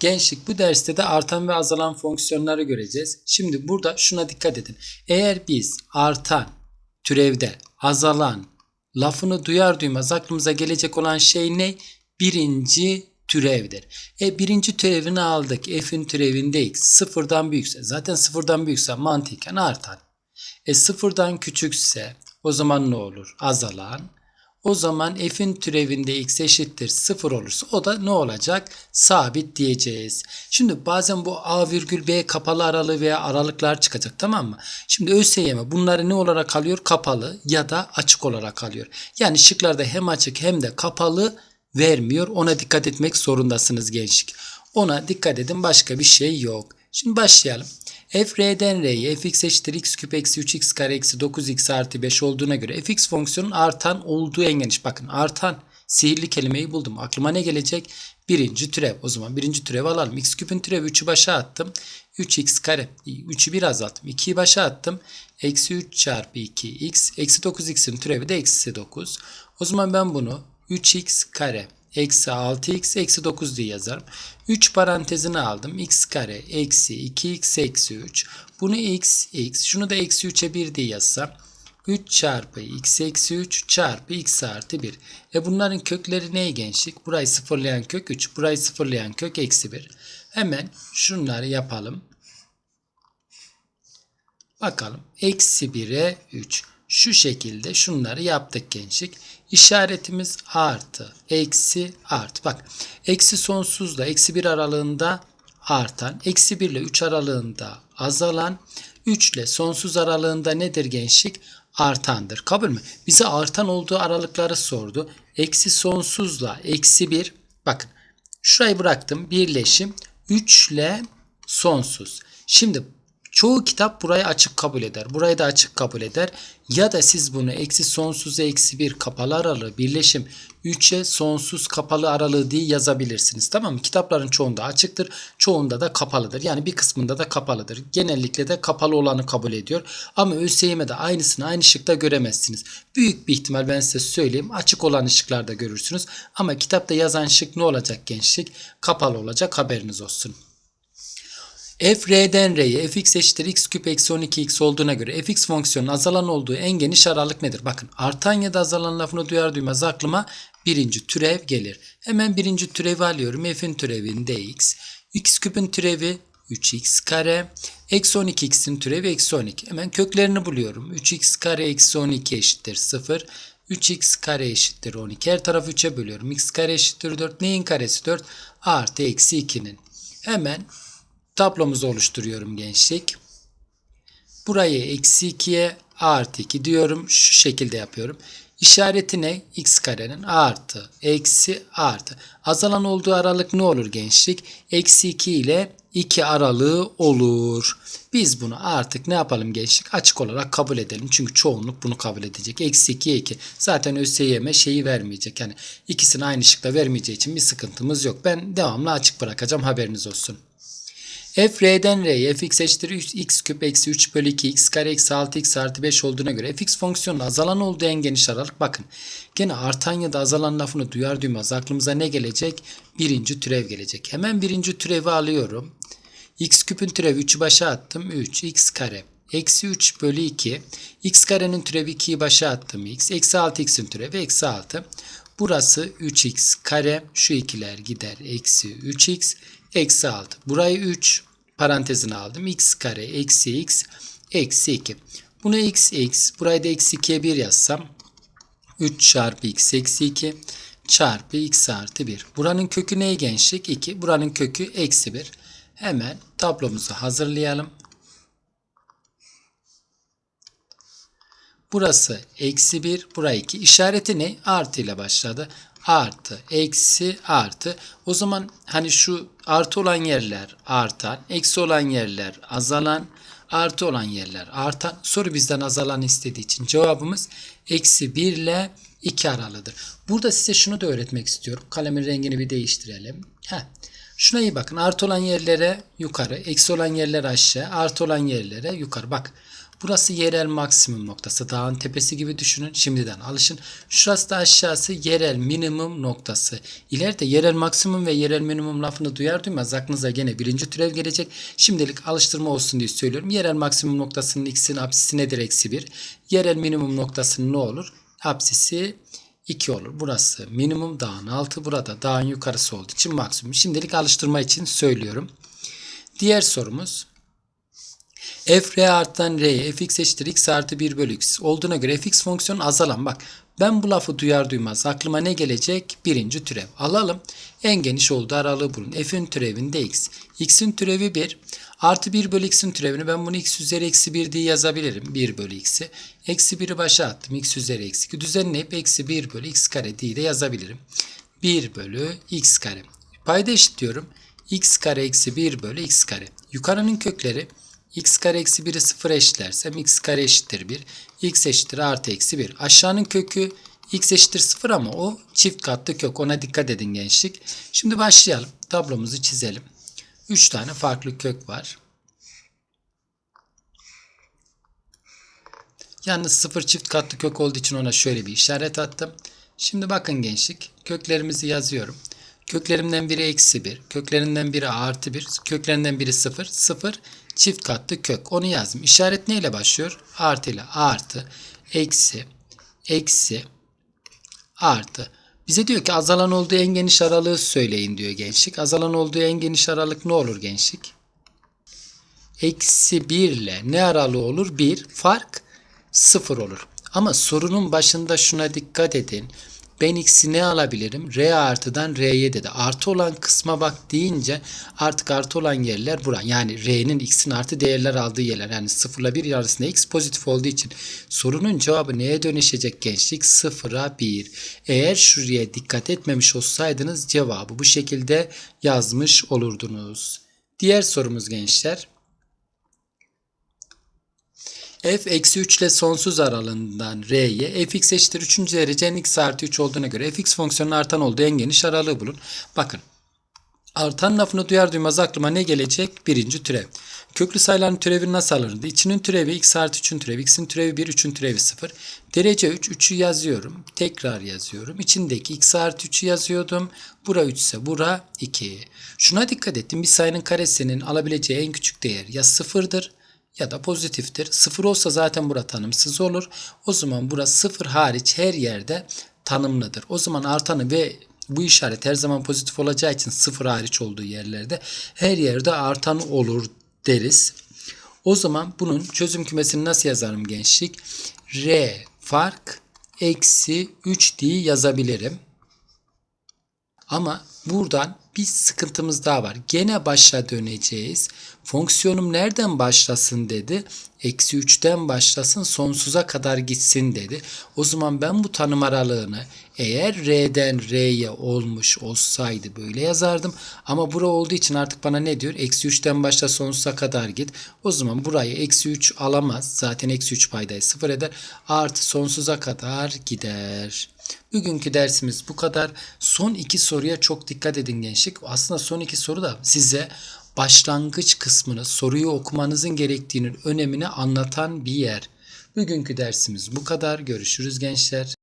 Gençlik bu derste de artan ve azalan fonksiyonları göreceğiz. Şimdi burada şuna dikkat edin. Eğer biz artan, türevde, azalan lafını duyar duymaz aklımıza gelecek olan şey ne? Birinci türevdir. E birinci türevini aldık. F'in türevinde x sıfırdan büyükse zaten sıfırdan büyükse mantıken artan. E sıfırdan küçükse o zaman ne olur? Azalan. O zaman f'in türevinde x eşittir 0 olursa o da ne olacak? Sabit diyeceğiz. Şimdi bazen bu a virgül b kapalı aralığı veya aralıklar çıkacak tamam mı? Şimdi ÖSYM bunları ne olarak alıyor? Kapalı ya da açık olarak alıyor. Yani şıklarda hem açık hem de kapalı vermiyor. Ona dikkat etmek zorundasınız gençlik. Ona dikkat edin başka bir şey yok. Şimdi başlayalım. F r'den r'ye fx eşittir x küp eksi 3x kare eksi 9x artı 5 olduğuna göre fx fonksiyonun artan olduğu en geniş. Bakın artan sihirli kelimeyi buldum. Aklıma ne gelecek? Birinci türev. O zaman birinci türev alalım. x küpün türevi 3'ü başa attım. 3x kare. 3'ü bir azalttım. 2'yi başa attım. Eksi 3 çarpı 2x. Eksi 9x'in türevi de eksi 9. O zaman ben bunu 3x kare eksi 6x eksi 9 diye yazarım. 3 parantezini aldım. x kare eksi 2x eksi 3. Bunu x x. Şunu da eksi 3'e 1 diye yazsam. 3 çarpı x eksi 3 çarpı x artı 1. E bunların kökleri ne gençlik? Burayı sıfırlayan kök 3. Burayı sıfırlayan kök eksi 1. Hemen şunları yapalım. Bakalım. Eksi 1'e 3. Şu şekilde şunları yaptık gençlik. İşaretimiz artı, eksi, artı. Bak eksi sonsuzla eksi 1 aralığında artan, eksi 1 ile 3 aralığında azalan, 3 ile sonsuz aralığında nedir gençlik? Artandır. Kabul mü? Bize artan olduğu aralıkları sordu. Eksi sonsuzla eksi 1. Bakın şurayı bıraktım. Birleşim 3 ile sonsuz. Şimdi Çoğu kitap burayı açık kabul eder. Burayı da açık kabul eder. Ya da siz bunu eksi sonsuza eksi bir kapalı aralığı birleşim 3'e sonsuz kapalı aralığı diye yazabilirsiniz. Tamam mı? Kitapların çoğunda açıktır. Çoğunda da kapalıdır. Yani bir kısmında da kapalıdır. Genellikle de kapalı olanı kabul ediyor. Ama ÖSYM'de aynısını aynı şıkta göremezsiniz. Büyük bir ihtimal ben size söyleyeyim. Açık olan ışıklarda görürsünüz. Ama kitapta yazan şık ne olacak gençlik? Kapalı olacak haberiniz olsun. F r'den r'ye fx eşittir x küp eksi 12x olduğuna göre fx fonksiyonun azalan olduğu en geniş aralık nedir? Bakın artan ya da azalan lafını duyar duymaz aklıma birinci türev gelir. Hemen birinci türevi alıyorum. f'in türevinde x. x küpün türevi 3x kare. Eksi 12x'in türevi eksi 12. Hemen köklerini buluyorum. 3x kare eksi 12 eşittir 0. 3x kare eşittir 12. Her tarafı 3'e bölüyorum. x kare eşittir 4. Neyin karesi 4? Artı eksi 2'nin. Hemen tablomuzu oluşturuyorum gençlik. Burayı eksi 2'ye artı 2 diyorum. Şu şekilde yapıyorum. İşareti ne? x karenin artı, eksi, artı. Azalan olduğu aralık ne olur gençlik? Eksi 2 ile 2 aralığı olur. Biz bunu artık ne yapalım gençlik? Açık olarak kabul edelim. Çünkü çoğunluk bunu kabul edecek. Eksi 2, 2. Zaten ÖSYM şeyi vermeyecek. Yani ikisini aynı şıkla vermeyeceği için bir sıkıntımız yok. Ben devamlı açık bırakacağım haberiniz olsun f r'den r'ye fx eşittir x küp eksi 3 bölü 2 x kare eksi 6 x artı 5 olduğuna göre fx fonksiyonun azalan olduğu en geniş aralık bakın. Gene artan ya da azalan lafını duyar duymaz aklımıza ne gelecek? Birinci türev gelecek. Hemen birinci türevi alıyorum. x küpün türevi 3'ü başa attım. 3 x kare. Eksi 3 bölü 2. x karenin türevi 2'yi başa attım x. Eksi 6 x'in türevi eksi 6. Burası 3x kare. Şu ikiler gider. Eksi 3x. Eksi 6. Burayı 3 parantezine aldım. x kare eksi x eksi 2. Bunu x x. Burayı da eksi 2'ye 1 yazsam. 3 çarpı x eksi 2 çarpı x artı 1. Buranın kökü ne gençlik? 2. Buranın kökü eksi 1. Hemen tablomuzu hazırlayalım. Burası eksi 1, burayı 2. İşareti ne? Artı ile başladı artı, eksi, artı. O zaman hani şu artı olan yerler artan, eksi olan yerler azalan, artı olan yerler artan. Soru bizden azalan istediği için cevabımız eksi 1 ile 2 aralıdır. Burada size şunu da öğretmek istiyorum. Kalemin rengini bir değiştirelim. Heh. Şuna iyi bakın. Artı olan yerlere yukarı, eksi olan yerler aşağı, artı olan yerlere yukarı. Bak Burası yerel maksimum noktası. Dağın tepesi gibi düşünün. Şimdiden alışın. Şurası da aşağısı yerel minimum noktası. İleride yerel maksimum ve yerel minimum lafını duyar duymaz aklınıza gene birinci türev gelecek. Şimdilik alıştırma olsun diye söylüyorum. Yerel maksimum noktasının x'in apsisi nedir? Eksi 1. Yerel minimum noktasının ne olur? Apsisi 2 olur. Burası minimum dağın altı. Burada dağın yukarısı olduğu için maksimum. Şimdilik alıştırma için söylüyorum. Diğer sorumuz. F r arttan r'ye fx eşittir x artı 1 bölü x olduğuna göre fx fonksiyonu azalan bak ben bu lafı duyar duymaz aklıma ne gelecek? Birinci türev. Alalım. En geniş olduğu aralığı bulun. F'in türevinde x. X'in türevi 1. Artı 1 bölü x'in türevini ben bunu x üzeri eksi 1 diye yazabilirim. 1 bölü x'i. Eksi 1'i başa attım. x üzeri eksi 2. Düzenleyip eksi 1 bölü x kare diye de yazabilirim. 1 bölü x kare. Payda eşitliyorum. x kare eksi 1 bölü x kare. Yukarının kökleri x kare eksi 1'i 0 eşitlersem x kare eşittir 1. x eşittir artı eksi 1. Aşağının kökü x eşittir 0 ama o çift katlı kök. Ona dikkat edin gençlik. Şimdi başlayalım. Tablomuzu çizelim. 3 tane farklı kök var. Yalnız 0 çift katlı kök olduğu için ona şöyle bir işaret attım. Şimdi bakın gençlik. Köklerimizi yazıyorum. Köklerimden biri eksi 1. Köklerinden biri artı 1. Köklerinden biri 0. 0 çift katlı kök. Onu yazdım. İşaret neyle başlıyor? Artı ile artı. Eksi. Eksi. Artı. Bize diyor ki azalan olduğu en geniş aralığı söyleyin diyor gençlik. Azalan olduğu en geniş aralık ne olur gençlik? Eksi 1 ile ne aralığı olur? 1. Fark 0 olur. Ama sorunun başında şuna dikkat edin. Ben x'i ne alabilirim? R artıdan R'ye dedi. Artı olan kısma bak deyince artık artı olan yerler bura. Yani R'nin x'in artı değerler aldığı yerler. Yani 0 ile 1 arasında x pozitif olduğu için sorunun cevabı neye dönüşecek gençlik? 0'a 1. Eğer şuraya dikkat etmemiş olsaydınız cevabı bu şekilde yazmış olurdunuz. Diğer sorumuz gençler f eksi 3 ile sonsuz aralığından r'ye fx eşittir 3. derecenin x artı 3 olduğuna göre fx fonksiyonun artan olduğu en geniş aralığı bulun. Bakın artan lafını duyar duymaz aklıma ne gelecek? Birinci türev. Köklü sayıların türevi nasıl alınırdı? İçinin türevi x artı 3'ün türevi, x'in türevi 1, 3'ün türevi 0. Derece 3, 3'ü yazıyorum. Tekrar yazıyorum. İçindeki x artı 3'ü yazıyordum. Bura 3 ise bura 2. Şuna dikkat ettim. Bir sayının karesinin alabileceği en küçük değer ya 0'dır ya da pozitiftir. Sıfır olsa zaten bura tanımsız olur. O zaman burası sıfır hariç her yerde tanımlıdır. O zaman artanı ve bu işaret her zaman pozitif olacağı için sıfır hariç olduğu yerlerde her yerde artan olur deriz. O zaman bunun çözüm kümesini nasıl yazarım gençlik? R fark eksi 3 diye yazabilirim. Ama buradan bir sıkıntımız daha var. Gene başa döneceğiz. Fonksiyonum nereden başlasın dedi. Eksi 3'ten başlasın sonsuza kadar gitsin dedi. O zaman ben bu tanım aralığını eğer R'den R'ye olmuş olsaydı böyle yazardım. Ama bura olduğu için artık bana ne diyor? Eksi 3'ten başla sonsuza kadar git. O zaman burayı eksi 3 alamaz. Zaten eksi 3 paydayı sıfır eder. Artı sonsuza kadar gider. Bugünkü dersimiz bu kadar. Son iki soruya çok dikkat edin gençlik. Aslında son iki soru da size başlangıç kısmını, soruyu okumanızın gerektiğinin önemini anlatan bir yer. Bugünkü dersimiz bu kadar. Görüşürüz gençler.